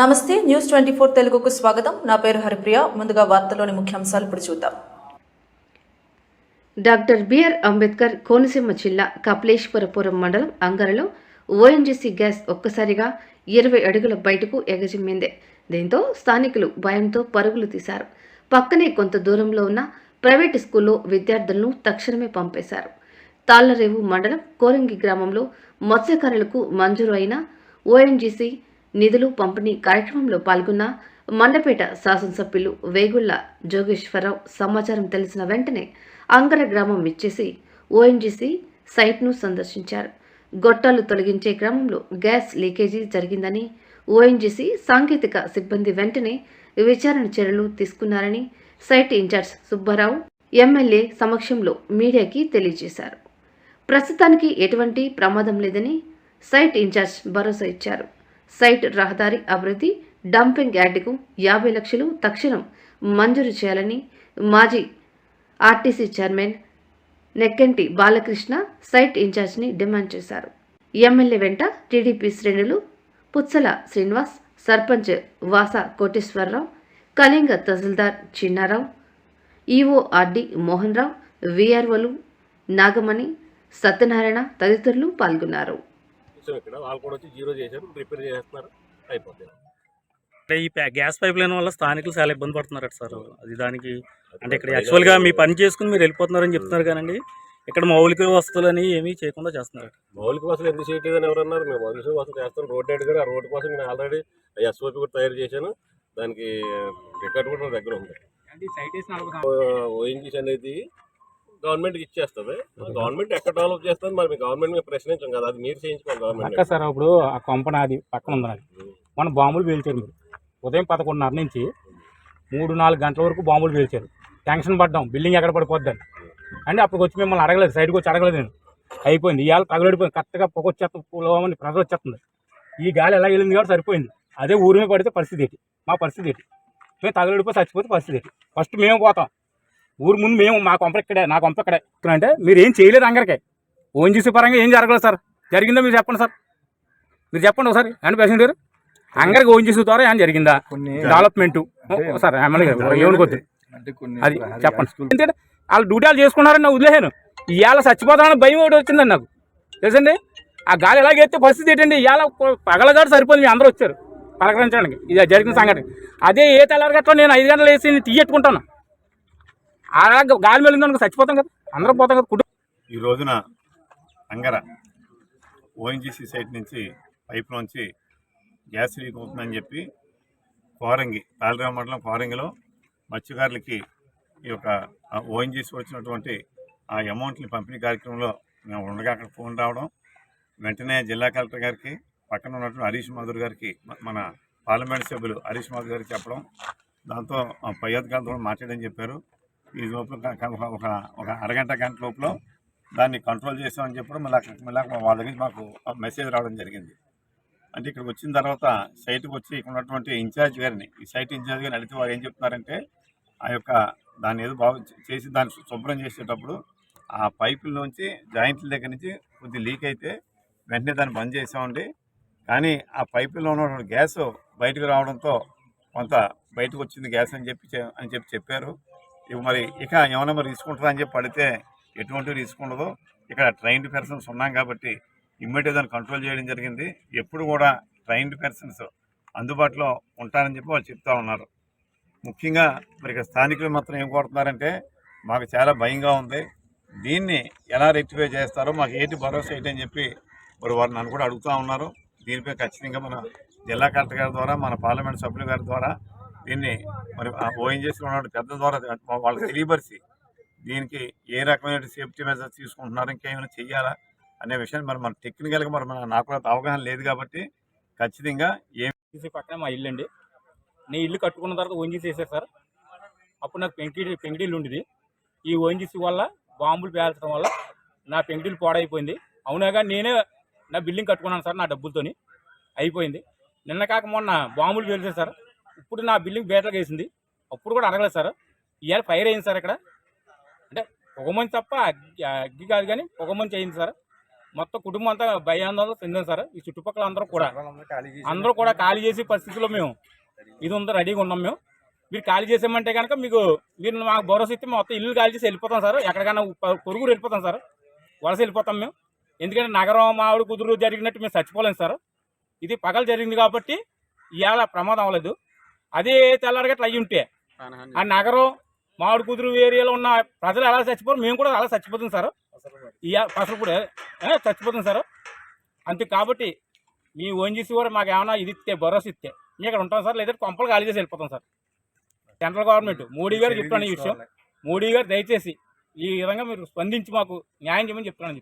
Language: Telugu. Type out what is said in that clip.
నమస్తే న్యూస్ ట్వంటీ ఫోర్ తెలుగుకు స్వాగతం. నా పేరు హరిప్రియ. ముందుగా వార్తలోని ముఖ్యాంశాలు ఇప్పుడు చూద్దాం. డాక్టర్ బిఆర్ అంబేద్కర్ కోనసీమ జిల్లా కపిలేశ్వరపురం మండలం అంగరలో ఓఎన్జీసీ గ్యాస్ ఒక్కసారిగా ఇరవై అడుగుల బయటకు ఎగజిమ్మింది. దీంతో స్థానికులు భయంతో పరుగులు తీశారు. పక్కనే కొంత దూరంలో ఉన్న ప్రైవేటు స్కూల్లో విద్యార్థులను తక్షణమే పంపేశారు. తాళ్ళరేవు మండలం కోరంగి గ్రామంలో మత్స్యకారులకు మంజూరు అయిన ఓఎన్జీసీ నిధులు పంపిణీ కార్యక్రమంలో పాల్గొన్న మండపేట శాసనసభ్యులు వేగుళ్ళ జోగేశ్వరరావు సమాచారం తెలిసిన వెంటనే అంగర గ్రామం విచ్చేసి ఓఎన్జీసీ సైట్ను సందర్శించారు. గొట్టాలు తొలగించే క్రమంలో గ్యాస్ లీకేజీ జరిగిందని ఓఎన్జీసీ సాంకేతిక సిబ్బంది వెంటనే విచారణ చర్యలు తీసుకున్నారని సైట్ ఇన్ఛార్జ్ సుబ్బారావు ఎమ్మెల్యే సమక్షంలో మీడియాకి తెలియజేశారు. ప్రస్తుతానికి ఎటువంటి ప్రమాదం లేదని సైట్ ఇన్ఛార్జ్ భరోసా ఇచ్చారు. సైట్ రహదారి అభివృద్ధి డంపింగ్ యార్డుకు యాభై లక్షలు తక్షణం మంజూరు చేయాలని మాజీ RTC chairman Nekkanti Balakrishna site ఇన్ఛార్జిని demand చేశారు. ఎమ్మెల్యే వెంట టీడీపీ శ్రేణులు పుత్సల శ్రీనివాస్ సర్పంచ్ వాస కోటేశ్వరరావు కళింగ తహసీల్దార్ చిన్నారావు ఈఓఆర్డి మోహన్ రావు విఆర్ఓలు నాగమణి సత్యనారాయణ తదితరులు పాల్గొన్నారు. చూసాం ఇక్కడ వాళ్ళు కూడా వచ్చి జీరో చేశారు రిపేర్ చేస్తున్నారు అయిపోతుంది అంటే ఈ గ్యాస్ పైప్ లైన్ వల్ల స్థానికులు చాలా ఇబ్బంది పడుతున్నారు సార్ అది దానికి అంటే ఇక్కడ యాక్చువల్గా మీ పని చేసుకుని మీరు వెళ్ళిపోతున్నారని చెప్తున్నారు కానండి ఇక్కడ మౌలిక వస్తువులని ఏమీ చేయకుండా చేస్తున్నారు మౌలిక వసతులు ఎందుకు చేయట్లేదని ఎవరన్నారు మేము మౌలిక వసతులు చేస్తాం రోడ్ అడిగారు ఆ రోడ్డు కోసం నేను ఆల్రెడీ ఎస్ఓపి కూడా తయారు చేశాను దానికి రికార్డు కూడా దగ్గర ఉంది ఓఎన్జీసీ అనేది గవర్నమెంట్కి ఇచ్చేస్తుంది. గవర్నమెంట్ ఎక్కడ డెవలప్ చేస్తుంది? మరి గవర్నమెంట్ మేము ప్రశ్నించాం కదా అది మీరు చేయించుకోవాలి గవర్నమెంట్ సార్ ఇప్పుడు ఆ కొంప నాది పక్కన ఉంది నాది మన బాంబులు పేల్చారు మీరు. ఉదయం పదకొండున్నర నుంచి మూడు నాలుగు గంటల వరకు బాంబులు పేల్చారు. టెన్షన్ పడ్డాం. బిల్డింగ్ ఎక్కడ పడిపోద్దని. అంటే అప్పుడు వచ్చి మిమ్మల్ని అడగలేదు. సైడ్కి వచ్చి అడగలేదు నేను. అయిపోయింది. ఇవాళ తగలడిపోయింది. కరెక్ట్గా పొగ వచ్చేస్తుంది పులవమని ప్రెజర్ వచ్చేస్తుంది. ఈ గాలి ఎలా వెళ్ళింది కాబట్టి సరిపోయింది. అదే ఊరి మీద పడితే పరిస్థితి ఏంటి? మా పరిస్థితి ఏంటి? మేము తగలడిపోయి చచ్చిపోతే పరిస్థితి ఏంటి? ఫస్ట్ మేము పోతాం. ఊరు ముందు మేము మా కొంప ఇక్కడే నా కొంప ఇక్కడే. అంటే మీరు ఏం చేయలేదు అందరికీ ఓఎన్జీసీ పరంగా ఏం జరగలేదు సార్. జరిగిందో మీరు చెప్పండి సార్. మీరు చెప్పండి ఒకసారి. అండి ప్రెసిడెంట్ గారు అందరికి ఓఎన్జీసీ ద్వారా ఏం జరిగిందా? డెవలప్మెంట్. సార్ ఏమనుకోద్దు కొన్ని అది చెప్పండి. ఎందుకంటే వాళ్ళు డ్యూటీలు చేసుకున్నారని నాకు వదిలేసాను ఇవాళ చచ్చిపోతానని భయం ఒకటి వచ్చిందండి నాకు. తెలుసండి? ఆ గాలి ఎలాగైతే పరిస్థితి ఏంటండి? ఇవాళ పగలగాడు సరిపోయింది మీ అందరూ వచ్చారు. పలకరించడానికి. ఇది జరిగిన సంఘటన. అదే ఏ తెల్లారగట్లో నేను ఐదు గంటలు వేసి తీయట్టుకుంటాను అలా గాలి వెళ్ళిందనుకో చచ్చిపోతాం కదా. అందరం పోతాం కదా. కుటుంబం. ఈ రోజున అంగర ఓఎన్జీసీ సైట్ నుంచి పైప్ నుంచి గ్యాస్ లీక్ అవుతుందని చెప్పి కోరంగి పాలరామ మండలం కోరంగిలో మత్స్యకారులకి ఈ యొక్క ఓఎన్జీసీ వచ్చినటువంటి ఆ అమౌంట్ని పంపిణీ కార్యక్రమంలో మేము ఉండగా అక్కడ ఫోన్ రావడం వెంటనే జిల్లా కలెక్టర్ గారికి పక్కన ఉన్నటువంటి హరీష్ మాధుర్ గారికి మన పార్లమెంట్ సభ్యులు హరీష్ మాధుర్ గారికి చెప్పడం దాంతో ఆ పై అధికారులతో మాట్లాడని చెప్పారు. ఈ లోపల ఒక- ఒక అరగంట గంట లోపల దాన్ని కంట్రోల్ చేస్తామని చెప్పడం మళ్ళీ మళ్ళీ వాళ్ళ దగ్గర మాకు మెసేజ్ రావడం జరిగింది. అంటే ఇక్కడికి వచ్చిన తర్వాత సైట్కి వచ్చి ఇక్కడ ఉన్నటువంటి ఇన్ఛార్జ్ గారిని ఈ సైట్ ఇన్ఛార్జ్ గారిని అడిగితే వారు ఏం చెప్తున్నారంటే ఆ యొక్క దాన్ని ఏదో బాగు చేసి దాన్ని శుభ్రం చేసేటప్పుడు ఆ పైపుల్లోంచి జాయింట్ల దగ్గర నుంచి కొద్ది లీక్ అయితే వెంటనే దాన్ని బంద్ చేసామండి. కానీ ఆ పైపుల్లో ఉన్నటువంటి గ్యాస్ బయటకు రావడంతో కొంత బయటకు వచ్చింది గ్యాస్ అని చెప్పి అని చెప్పి చెప్పారు. మరి ఇక ఏమైనా మరి తీసుకుంటారా అని చెప్పి పడితే ఎటువంటి రిస్క్ ఉండదు. ఇక్కడ ట్రైన్డ్ పర్సన్స్ ఉన్నాం కాబట్టి ఇమ్మీడియట్ దాన్ని కంట్రోల్ చేయడం జరిగింది. ఎప్పుడు కూడా ట్రైన్డ్ పర్సన్స్ అందుబాటులో ఉంటారని చెప్పి వాళ్ళు చెప్తా ఉన్నారు. ముఖ్యంగా మరి స్థానికులు మాత్రం ఏం కోరుతున్నారంటే మాకు చాలా భయంగా ఉంది. దీన్ని ఎలా రెక్టిఫై చేస్తారో మాకు ఏంటి భరోసా ఏంటి అని చెప్పి మరి వారు నన్ను కూడా అడుగుతూ ఉన్నారు. దీనిపై ఖచ్చితంగా మన జిల్లా కలెక్టర్ గారి ద్వారా మన పార్లమెంట్ సభ్యుల గారి ద్వారా దీన్ని మరి ఓఎన్జీసీ ఉన్న పెద్ద ద్వారా వాళ్ళకి తెలియపరిచి దీనికి ఏ రకమైన సేఫ్టీ మెజర్స్ తీసుకుంటున్నారు ఇంకేమైనా చెయ్యాలా అనే విషయాన్ని మరి మన టెక్నికల్గా మరి మన నాకు కూడా అవగాహన లేదు కాబట్టి ఖచ్చితంగా ఏం పక్కన మా ఇల్లు అండి. నేను ఇల్లు కట్టుకున్న తర్వాత ఓఎన్జీసీ వేసారు సార్. అప్పుడు నాకు పెంకిడి పెంకిటిల్లు ఉండేది. ఈ ఓఎన్జీసీ వల్ల బాంబులు పేల్చడం వల్ల నా పెంకిటిల్లు పాడైపోయింది. అవునాగా నేనే నా బిల్డింగ్ కట్టుకున్నాను సార్ నా డబ్బులతోని. అయిపోయింది. నిన్న కాక మొన్న బాంబులు పేల్చారు సార్. ఇప్పుడు నా బిల్డింగ్ బేటలకు వేసింది. అప్పుడు కూడా అడగలేదు సార్. ఇవాళ ఫైర్ అయింది సార్ ఇక్కడ. అంటే పొగమంచి తప్ప అగ్గి అగ్గి కాదు కానీ పొగమంచి అయింది సార్. మొత్తం కుటుంబం అంతా భయాందోళన చెందాం సార్. ఈ చుట్టుపక్కల అందరూ కూడా. అందరూ కూడా ఖాళీ చేసే పరిస్థితిలో మేము. ఇది ఉందా రెడీగా ఉన్నాం మేము. మీరు ఖాళీ చేసామంటే కనుక మీకు మీరు మాకు భరోసా ఇస్తే మొత్తం ఇల్లు ఖాళీ చేసి వెళ్ళిపోతాం సార్. ఎక్కడికైనా పొరుగురు వెళ్ళిపోతాం సార్. వలస వెళ్ళిపోతాం మేము. ఎందుకంటే నగరం మామిడి కుదురు జరిగినట్టు మేము చచ్చిపోలేం సార్. ఇది పగలు జరిగింది కాబట్టి ఇవాళ ప్రమాదం అవ్వలేదు. అదే తెల్లారగట్ల అయ్యి ఉంటే. ఆ నగరం మామిడి కుదురు ఏరియాలో ఉన్న ప్రజలు ఎలా చచ్చిపోరు? మేము కూడా అలా చచ్చిపోతాం సార్. అసలు కూడా ఏ, చచ్చిపోతాం సార్. అంతే కాబట్టి మీ ఓఎన్జీసీ కూడా మాకు ఏమైనా ఇది ఇస్తే భరోసా ఇస్తే మేము ఇక్కడ ఉంటాం సార్. లేదంటే కొంపలు ఖాళీ చేసి వెళ్ళిపోతాం సార్. సెంట్రల్ గవర్నమెంట్ మోడీ గారు చెప్తాను ఈ విషయం. మోడీ గారు దయచేసి ఈ విధంగా మీరు స్పందించి మాకు న్యాయం చేయమని చెప్తున్నాను